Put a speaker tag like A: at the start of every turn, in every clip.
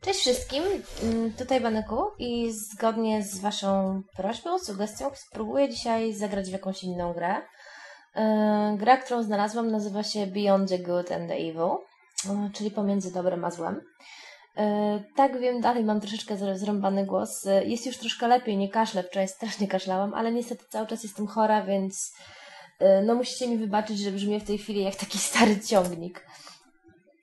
A: Cześć wszystkim, Mm, tutaj Baneku i zgodnie z Waszą prośbą, sugestią spróbuję dzisiaj zagrać w jakąś inną grę. Yy, Gra, którą znalazłam nazywa się Beyond the Good and the Evil, czyli pomiędzy dobrem a złem. Yy, Tak wiem, dalej mam troszeczkę zr- zrąbany głos. Yy, Jest już troszkę lepiej, nie kaszlę, wczoraj strasznie kaszlałam, ale niestety cały czas jestem chora, więc yy, no musicie mi wybaczyć, że brzmię w tej chwili jak taki stary ciągnik.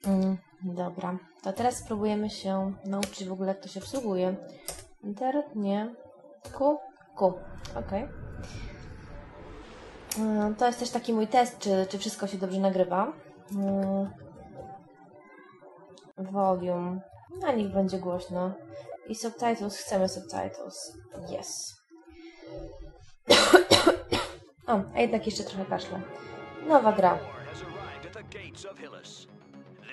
A: Mm, dobra, to teraz spróbujemy się nauczyć w ogóle, jak to się obsługuje. Enter, nie. Q. Okej. Mm, To jest też taki mój test, czy, czy wszystko się dobrze nagrywa. Volume. A niech będzie głośno. I subtitles. Chcemy subtitles. Yes. o, a jednak jeszcze trochę kaszle. Nowa gra.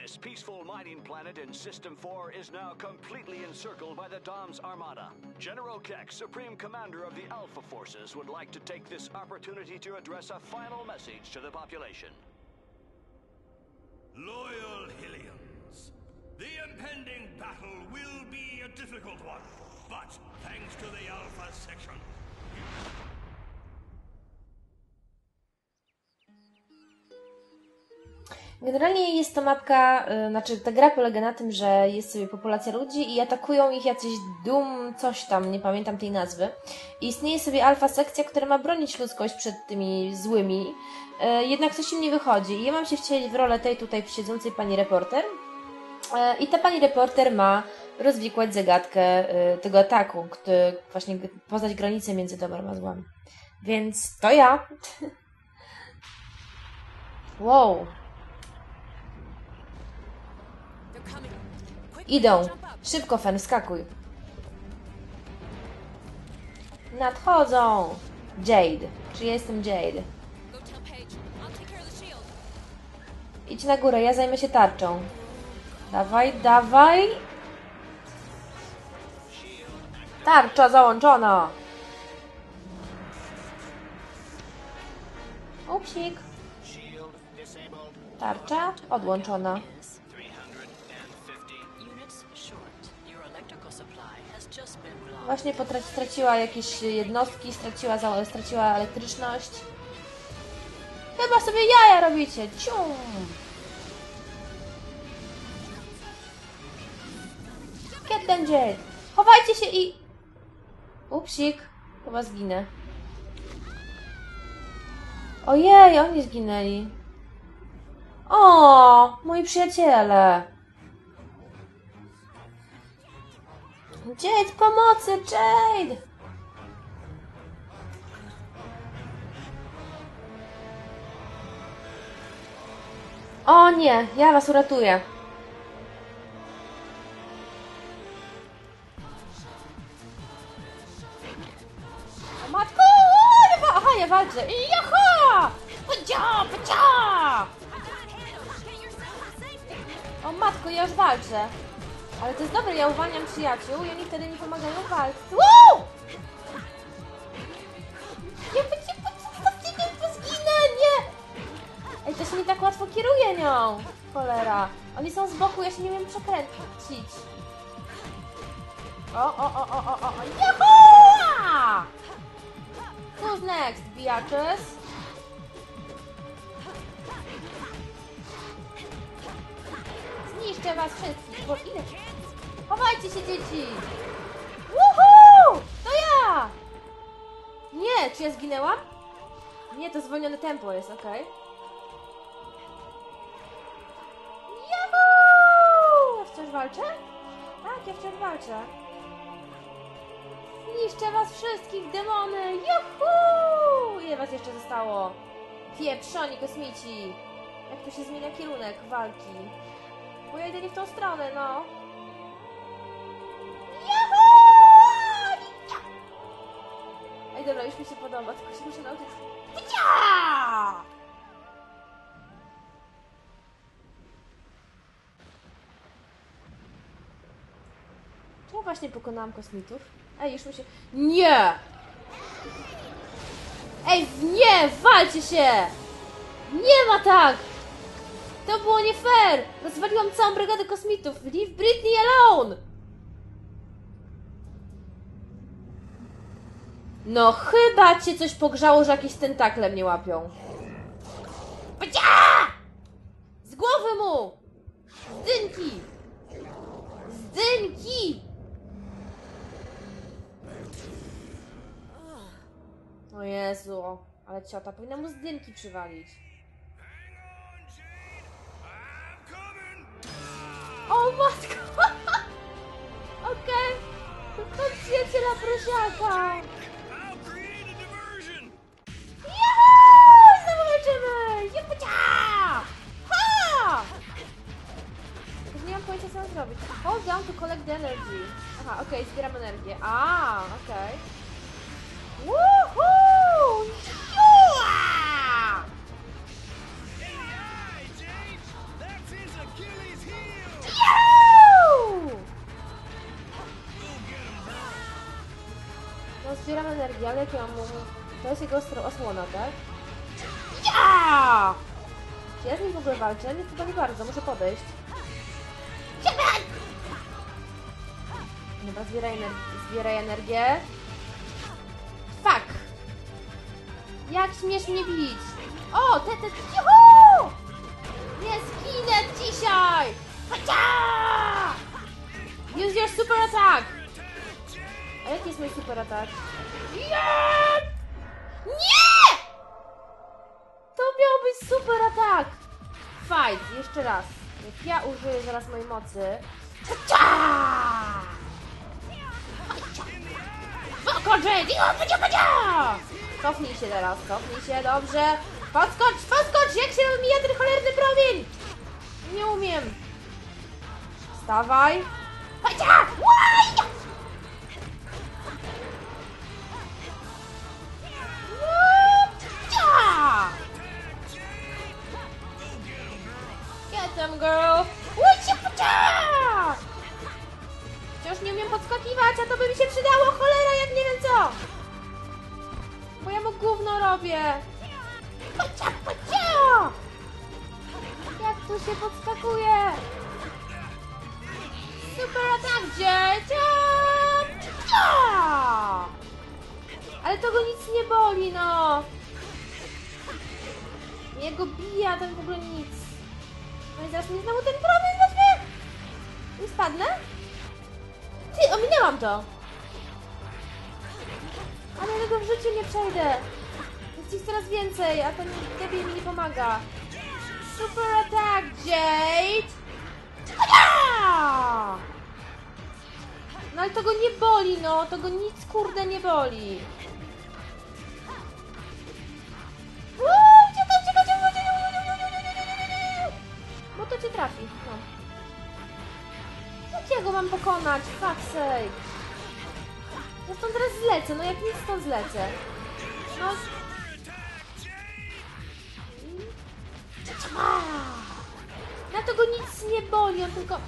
B: This peaceful mining planet in System 4 is now completely encircled by the Dom's Armada. General Keck, Supreme Commander of the Alpha Forces, would like to take this opportunity to address a final message to the population.
C: Loyal Hillians, the impending battle will be a difficult one, but thanks to the Alpha section,
A: Generalnie jest to mapka, y, znaczy ta gra polega na tym, że jest sobie populacja ludzi i atakują ich jacyś dum, coś tam, nie pamiętam tej nazwy. I istnieje sobie alfa sekcja, która ma bronić ludzkość przed tymi złymi, y, jednak coś im nie wychodzi. I ja mam się wcielić w rolę tej tutaj siedzącej pani reporter. Y, I ta pani reporter ma rozwikłać zagadkę y, tego ataku, który właśnie poznać granicę między dobrem a złem. Więc to ja. wow. Idą. Szybko, Fen, skakuj. Nadchodzą. Jade. Czy jestem Jade? Idź na górę, ja zajmę się tarczą. Dawaj, dawaj. Tarcza załączona. Upsik. Tarcza odłączona. Właśnie straciła jakieś jednostki, straciła, straciła elektryczność. Chyba sobie jaja robicie. Cium. Get them. Chowajcie się i... Upsik. Chyba zginę. Ojej, oni zginęli. O, moi przyjaciele. Jade, pomocy, Jade! O nie, ja was uratuję. Ja wa- Aha, ja walczę. Jaha! Pucia, pucia! O matko, ja już walczę. Ale to jest dobre, ja uwalniam przyjaciół i oni wtedy mi pomagają w walce. Wow! Ja będzie po zginę, nie! Ej, to się nie tak łatwo kieruje nią. Cholera. Oni są z boku, ja się nie wiem przekręcić. O, o, o, o, o, o, o. Yahoo! Who's next, biatches? Zniszczę was wszystkich, bo ile... Chowajcie się, dzieci! Woohoo! To ja! Nie, czy ja zginęłam? Nie, to zwolnione tempo jest, okej. Yahoo! Ja wciąż walczę? Tak, ja wciąż walczę. Zniszczę was wszystkich, demony! Juhu! Ile was jeszcze zostało? Pieprzoni kosmici! Jak to się zmienia kierunek walki? Bo ja idę nie w tą stronę, no. Yahoo! Ej, dobra, już mi się podoba, tylko się muszę nauczyć. Ja! Właśnie pokonałam kosmitów? Ej, już mi się... Nie! Ej, nie! Walcie się! Nie ma tak! To było nie fair! Rozwaliłam całą brygadę kosmitów! Leave Britney alone! No chyba cię coś pogrzało, że jakieś tentakle mnie łapią. Bcia! Z głowy mu! Z dynki! O Jezu, ale ciota powinna mu z dynki przywalić. O matko! Okej, to przyjaciela prosiaka! Juhu! Znowu leczymy! Jupucia! Ha! Już nie mam pojęcia co mam zrobić. Hold down to collect energy. Aha, okej, zbieram energię. A, okej. Woohoo! Jak ja mam... To jest jego ostro osłona, tak? Ja! Czy ja z nim w ogóle walczę? Nie, chyba nie bardzo, muszę podejść. Dobra, zbieraj, ener- zbieraj energię. Fuck! Jak śmiesz mnie bić? O, te, te, juhu! Nie zginę dzisiaj! Hacia! Use your super attack! A jaki jest mój super atak? Nie! Nie! To miał być super atak! Fight, jeszcze raz. Jak ja użyję zaraz mojej mocy. Będzie, będzie! Cofnij się teraz, cofnij się, dobrze. Podskocz, podskocz! Jak się mija ten cholerny promień? Nie umiem. Wstawaj. Hacia! Podskakiwać, a to by mi się przydało, cholera, jak nie wiem co! Bo ja mu gówno robię! Pucia, pucia! Jak tu się podskakuje? Super atak, dziecia! Ale to go nic nie boli, no! Jego bija, to w ogóle nic. No i zaraz mnie znowu ten promień weźmie! Nie spadnę? Ty, ominęłam to! Ale ja tego w życiu nie przejdę. Jest ich coraz więcej, a ten debil mi nie pomaga. Super attack, Jade! No ale to go nie boli, no. To go nic kurde nie boli. Uuu, uciekaj, uciekaj, uciekaj, uciekaj, uciekaj, uciekaj, uciekaj, uciekaj. No. Jak ja go mam pokonać? Fuck sake. Ja stąd teraz zlecę, no jak nic stąd zlecę. No. Na to go nic nie boli, on tylko...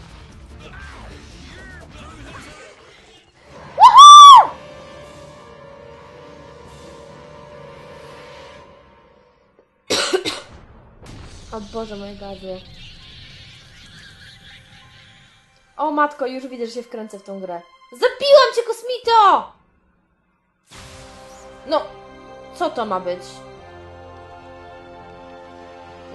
A: O Boże, moje gardło. O matko, już widzę, że się wkręcę w tą grę. Zabiłam cię, kosmito! No, co to ma być?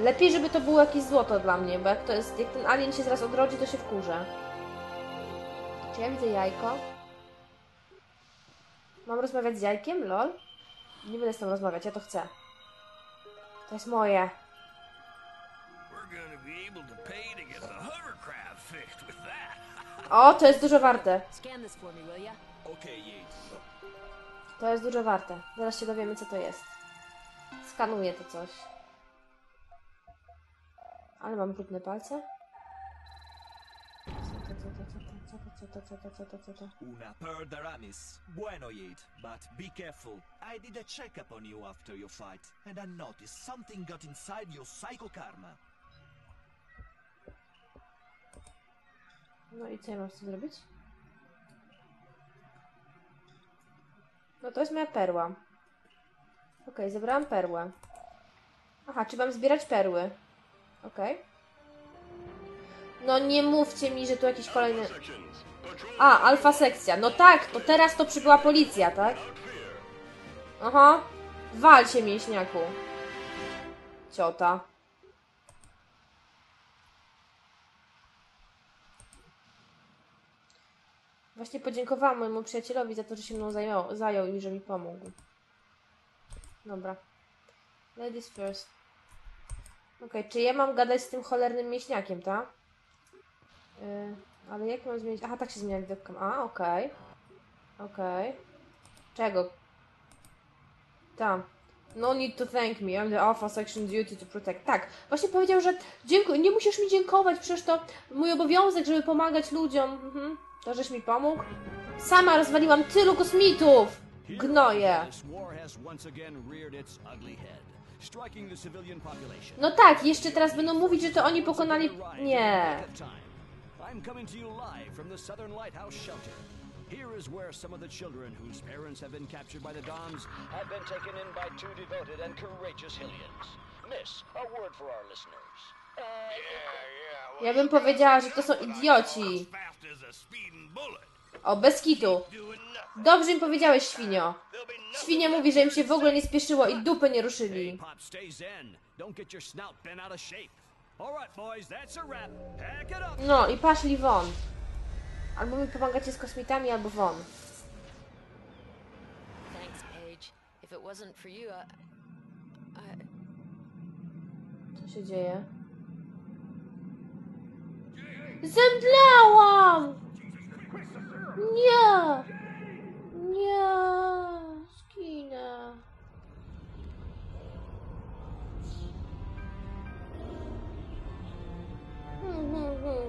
A: Lepiej, żeby to było jakieś złoto dla mnie, bo jak to jest, jak ten alien się zaraz odrodzi, to się wkurzę. Czy ja widzę jajko? Mam rozmawiać z jajkiem? Lol? Nie będę z tym rozmawiać, ja to chcę. To jest moje.
C: We're gonna be able to pay to get the hovercraft fixed with that.
A: O, to jest dużo warte. To jest dużo warte. Zaraz się dowiemy, co to jest. Skanuję to coś. Ale mam brudne palce. Co to, co to, co to, co to, co to, co to, co to, co to?
D: Una per Daramis. Bueno, Yate, but be careful. I did a checkup on you after your fight, and I noticed something got inside your psycho karma.
A: No i co ja mam z tym zrobić? No to jest moja perła. Okej, okay, zebrałam perłę. Aha, czy mam zbierać perły? Okej. Okay. No nie mówcie mi, że tu jakiś kolejny... A, alfa sekcja. No tak, to teraz to przybyła policja, tak? Aha. Wal się, mięśniaku. Ciota. Właśnie podziękowałam mojemu przyjacielowi za to, że się mną zajął, zajął i że mi pomógł. Dobra. Ladies first. Okej, czy ja mam gadać z tym cholernym mięśniakiem, tak? Yy, ale jak mam zmienić? Aha, tak się zmienia webcam. A, okej. Okej. Czego? Tam. No need to thank me. I'm the Alpha Section duty to protect. Tak, właśnie powiedział, że dziękuję. Nie musisz mi dziękować, przecież to mój obowiązek, żeby pomagać ludziom. Mhm. To, żeś mi pomógł. Sama rozwaliłam tylu kosmitów! Gnoje. No tak, jeszcze teraz będą mówić, że to oni pokonali... Nie.
B: I'm coming to you live from the Southern Lighthouse shelter. Here is where some of the children whose parents have been captured by the Dons have been taken in by two devoted and courageous Hylians. Miss, a word for our listeners.
A: Ja bym powiedziała, że to są idioci. O, bez kitu. Dobrze im powiedziałeś, świnio. Świnia mówi, że im się w ogóle nie spieszyło i dupy nie ruszyli. No i paszli won. Albo mi pomagacie z kosmitami, albo won. Co się dzieje? Zemdlałam! Nie! Nie! Skinę. Hmm.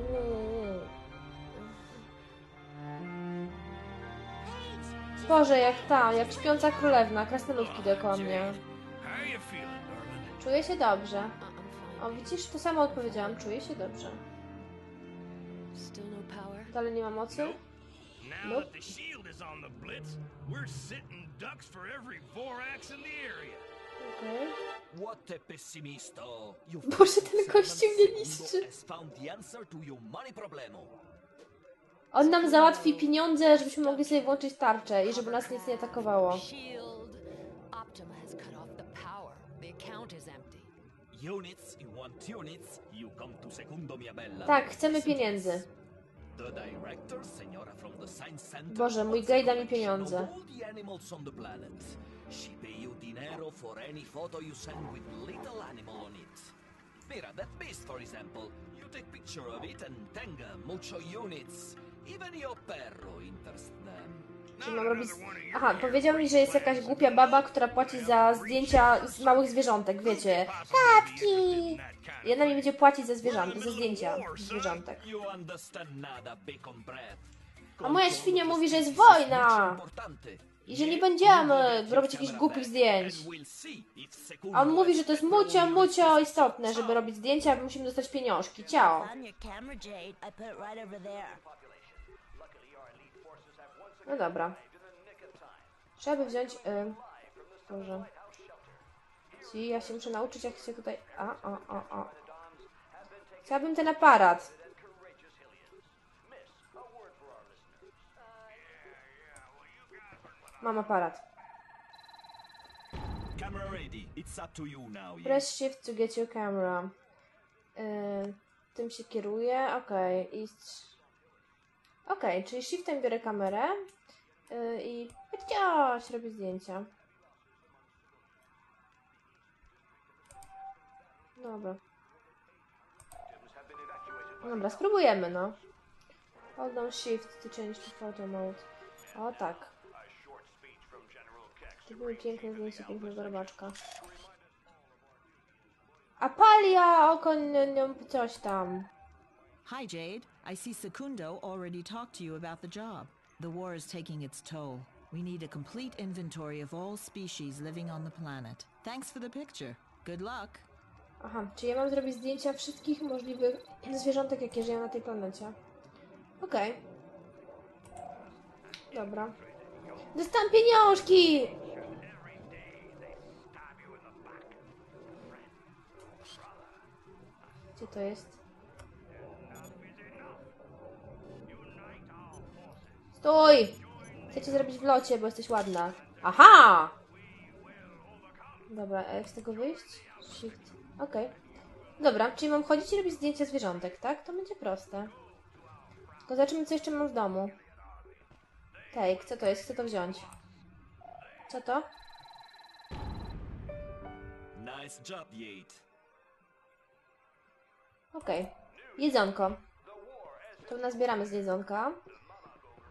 A: Boże, jak ta, jak śpiąca królewna, krasnoludki dookoła mnie. Czuję się dobrze. O, widzisz, to samo odpowiedziałam. Czuję się dobrze.
E: Still no power.
A: Dalej nie ma mocy?
C: Now
A: Nope.
C: that the shield is on the blitz, we're sitting ducks for every Vorax in the area.
A: Okej.
D: What a pessimisto! You
A: Boże, ten gościu mnie niszczy.
D: has found the answer to your money problemo.
A: On nam załatwi pieniądze, żebyśmy mogli sobie włączyć tarczę i żeby nas nic nie atakowało.
E: Shield. Optima has cut off the power. The account is empty.
D: Units, you want units, you come to Secundo.
A: Tak, chcemy pieniędzy.
D: The director, senora from the science center.
A: Boże, mój gej da mi pieniądze.
D: of all the animals on the planet. She pay you dinero for any photo you send with little animal on it. Mira, that beast, for example. You take picture of it and tenga mucho units. Even your perro interest them.
A: Czy mam robić... Aha, powiedział mi, że jest jakaś głupia baba, która płaci za zdjęcia z małych zwierzątek, wiecie. Tatki! I ona mi będzie płacić za zwierząt, za zdjęcia zwierzątek. A moja świnia mówi, że jest wojna! I że nie będziemy robić jakichś głupich zdjęć. A on mówi, że to jest mucio, mucio istotne, żeby robić zdjęcia, musimy dostać pieniążki. Ciao.
F: On your camera, Jade. I put it right over there.
A: No dobra. Trzeba by wziąć... Y... Boże. Ci, ja się muszę nauczyć, jak się tutaj... A, a, a, a. Chciałabym ten aparat. Mam aparat. Press shift to get your camera. Y, tym się kieruję. Okej. I... Okej, czyli shiftem biorę kamerę y, i chciałaś robię zdjęcia. Dobra. Dobra, spróbujemy, no. Hold on shift to change to photo mode. O tak. To były piękne zdjęcie pięknego robaczka. Apalia, oko n- n- coś tam.
G: Hi, Jade. I see Secundo already talked to you about the job. The war is taking its toll. We need a complete inventory of all species living on the planet. Thanks for the picture. Good luck.
A: Aha, czy ja mam zrobić zdjęcia wszystkich możliwych zwierzątek, jakie żyją na tej planecie? Okej. Dobra. Dostałam pieniążki! Gdzie to jest? Stój! Chcę cię zrobić w locie, bo jesteś ładna. Aha! Dobra, a jak z tego wyjść? Shift. Okej. Dobra, czyli mam chodzić i robić zdjęcia zwierzątek, tak? To będzie proste. Tylko zobaczymy, co jeszcze mam w domu. Take, co to jest? Chcę to wziąć. Co to?
D: Nice job, Yate.
A: Okej. Jedzonko. To nazbieramy z jedzonka.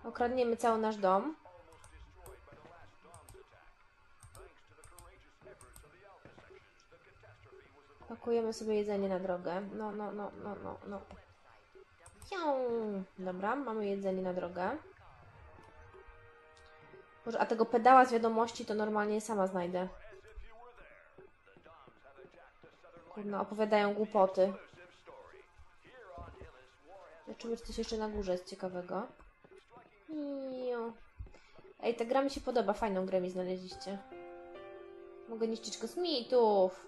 A: Okradniemy cały nasz dom. Pakujemy sobie jedzenie na drogę. No, no, no, no, no, no. Dobra, mamy jedzenie na drogę. Boże, a tego pedała z wiadomości to normalnie sama znajdę. Kurno, opowiadają głupoty. Zobaczymy, czy coś jeszcze na górze jest ciekawego. Ej, ta gra mi się podoba. Fajną grę mi znaleźliście. Mogę niszczyć kosmitów.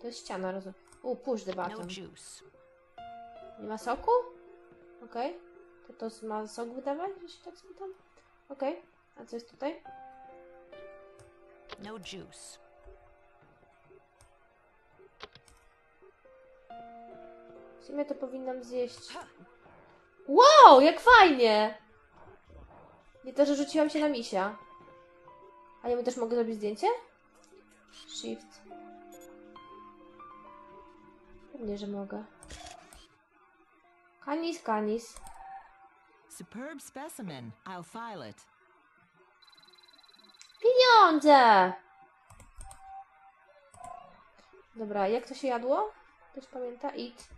A: To jest ściana, rozumiem. U, push the
E: No
A: button.
E: juice.
A: Nie ma soku? Okej. To to ma sok wydawać, że się tak spytam? Okej. A co jest tutaj?
E: No juice.
A: W sumie to powinnam zjeść. Wow, jak fajnie! Nie to, że rzuciłam się na misia. A ja mu też mogę zrobić zdjęcie? Shift. Pewnie, że mogę. Kanis, kanis.
G: Superb specimen. I'll file it.
A: Pieniądze! Dobra, jak to się jadło? Ktoś pamięta? Eat.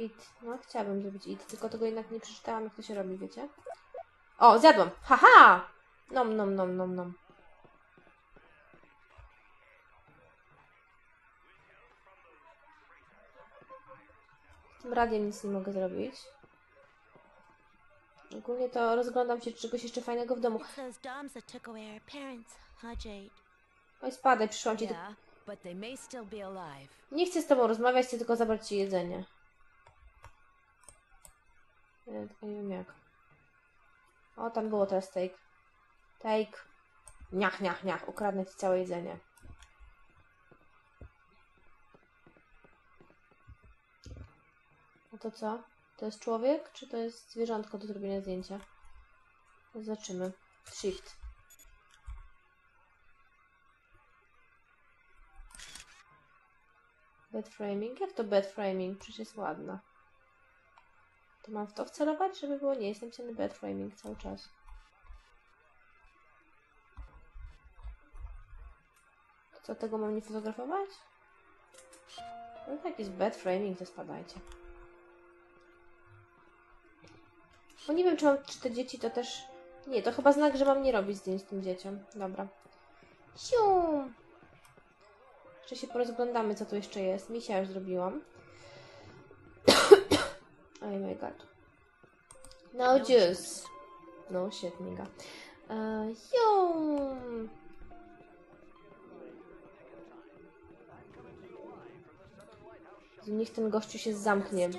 A: Eat. No, chciałabym zrobić eat, tylko tego jednak nie przeczytałam, jak to się robi, wiecie? O, zjadłam! Haha! Nom, nom, nom, nom, nom. Tym radiem nic nie mogę zrobić. Ogólnie to rozglądam się, czy czegoś jeszcze fajnego w domu. Oj, spadaj, przyszłam ci
E: alive.
A: Nie chcę z tobą rozmawiać, chcę tylko zabrać ci jedzenie. Ja tylko nie wiem jak. O, tam było teraz steak. Steak. Niach, niach, niach. Ukradnę ci całe jedzenie. A to co? To jest człowiek, czy to jest zwierzątko do zrobienia zdjęcia? Zobaczymy. Shift. Bed framing? Jak to bed framing? Przecież jest ładna. To mam w to wcelować, żeby było? Nie, jest napisany bed framing cały czas. Co, tego mam nie fotografować? No tak jest bed framing, to spadajcie. Bo nie wiem, czy, mam, czy te dzieci to też... Nie, to chyba znak, że mam nie robić zdjęć tym dzieciom. Dobra. Siu! Jeszcze się porozglądamy, co tu jeszcze jest. Misia już zrobiłam. Oh my god. No juice. No shit, nigga. Uh, yo. Niech ten gościu się zamknie.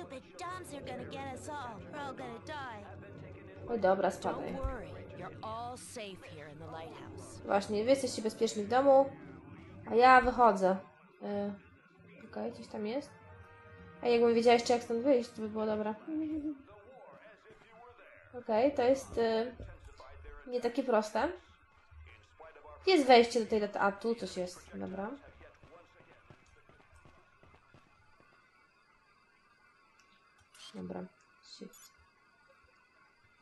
A: Oj, dobra, spadaj. Właśnie, wy jesteście bezpieczni w domu, a ja wychodzę. Yy, Okej, gdzieś tam jest. A jakbym wiedziała jeszcze jak stąd wyjść, to by było dobra. Okej, to jest yy, nie takie proste. Jest wejście do tej... lat- A, tu coś jest. Dobra. Dobra. Shit.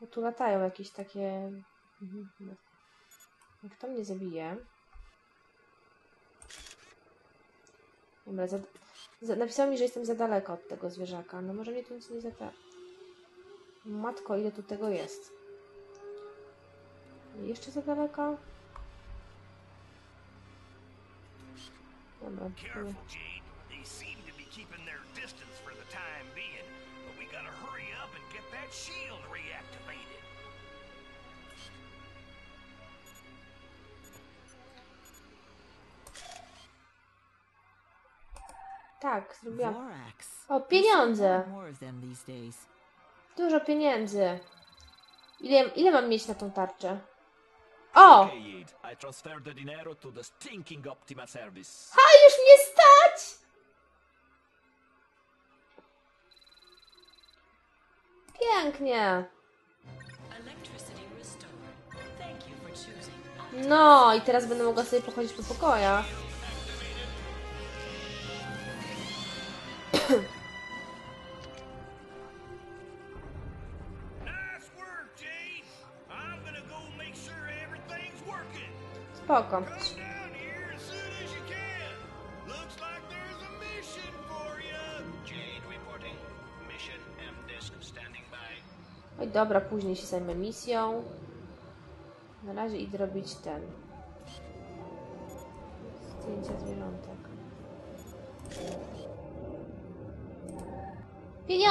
A: Bo tu latają jakieś takie... Mhm, dobra. Jak to mnie zabije. Dobra, za, za, napisał mi, że jestem za daleko od tego zwierzaka. No może mnie tu nic nie zata. Matko, ile tu tego jest? Jeszcze za daleko? Dobra.
C: to keeping their distance for the time being, but we gotta hurry up and get that shield reactivated.
A: Tak, zrobiłam. O, pieniądze. Dużo pieniędzy. Ile, ile mam mieć na tą tarczę? O! A, już mnie stać! Pięknie. No, i teraz będę mogła sobie pochodzić po pokojach.
B: By.
A: Oj, dobra, później się zajmę misją. Na razie idę robić ten.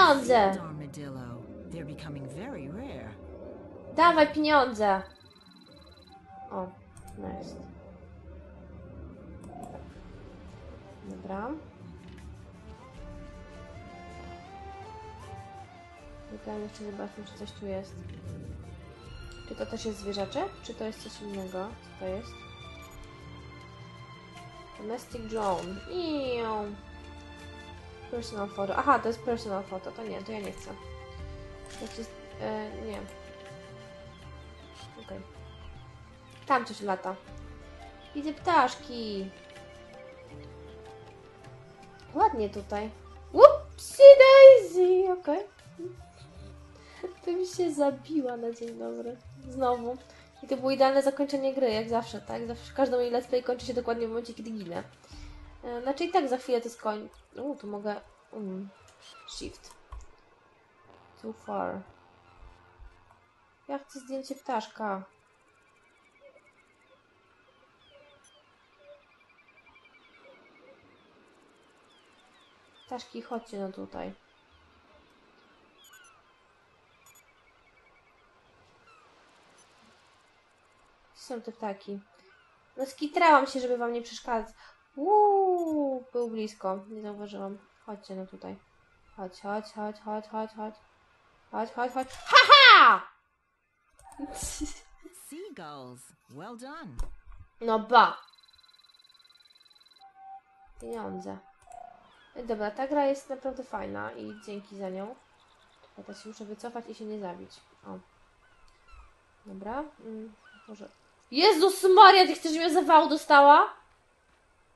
A: Pieniądze! Dawaj pieniądze! O, nice. Dobra. Czekam jeszcze zobaczmy, czy coś tu jest. Czy to też jest zwierzaczek? Czy to jest coś innego? Co to jest? Domestic drone. Iu. Personal photo. Aha, to jest personal photo. To nie, to ja nie chcę. Jest... E, nie. Okej. Tam coś lata. Widzę ptaszki. Ładnie tutaj. Whoopsie daisy! Okej. To mi się zabiła na dzień dobry. Znowu. I to było idealne zakończenie gry, jak zawsze, tak? Zawsze każdy mój let's play kończy się dokładnie w momencie, kiedy ginę. E, Znaczy i tak za chwilę to skoń... U, tu mogę... Um, shift. Too far. Ja chcę zdjęcie ptaszka. Ptaszki, chodźcie no tutaj. Gdzie są te ptaki? No skitrałam się, żeby wam nie przeszkadzać. Uuu, był blisko. Nie zauważyłam. Chodźcie no tutaj. Chodź, chodź, chodź, chodź, chodź, chodź. Chodź, chodź, chodź. Haha!
G: Seagulls. Well done.
A: No ba. Pieniądze. Dobra, ta gra jest naprawdę fajna i dzięki za nią. Ja teraz się muszę wycofać i się nie zabić. O. Dobra. Mm, może... Jezus Maria, ty chcesz, żebym ja zawału dostała?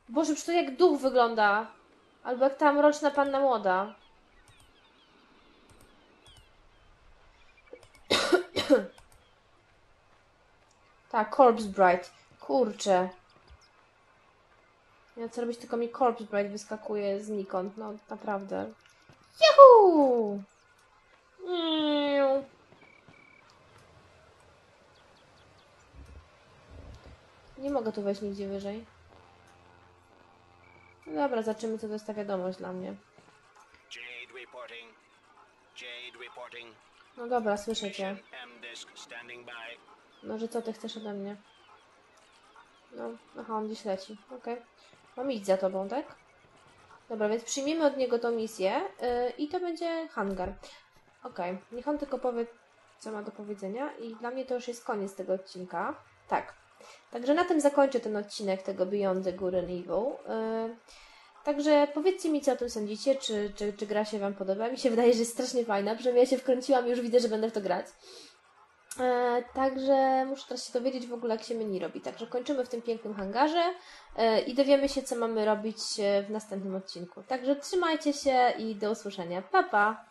A: Boże, przecież to jak duch wygląda. Albo jak ta mroczna panna młoda. Tak, Corpse Bride. Kurczę. Ja co robić, tylko mi Corpse Bride wyskakuje znikąd. No, naprawdę. Juhu! Nie mogę tu wejść nigdzie wyżej. No dobra, zobaczymy, co to jest ta wiadomość dla mnie. No dobra, słyszę cię. No, że co ty chcesz ode mnie? No, aha, on gdzieś leci. Okej. Mam iść za tobą, tak? Dobra, więc przyjmiemy od niego tą misję yy, i to będzie hangar. Okej, niech on tylko powie, co ma do powiedzenia i dla mnie to już jest koniec tego odcinka. Tak. Także na tym zakończę ten odcinek tego Beyond the Good and Evil. Yy, Także powiedzcie mi, co o tym sądzicie, czy, czy, czy gra się Wam podoba. Mi się wydaje, że jest strasznie fajna, przynajmniej ja się wkręciłam i już widzę, że będę w to grać. E, także muszę teraz się dowiedzieć w ogóle, jak się menu robi. Także kończymy w tym pięknym hangarze e, i dowiemy się, co mamy robić e, w następnym odcinku. Także trzymajcie się i do usłyszenia. Pa, pa!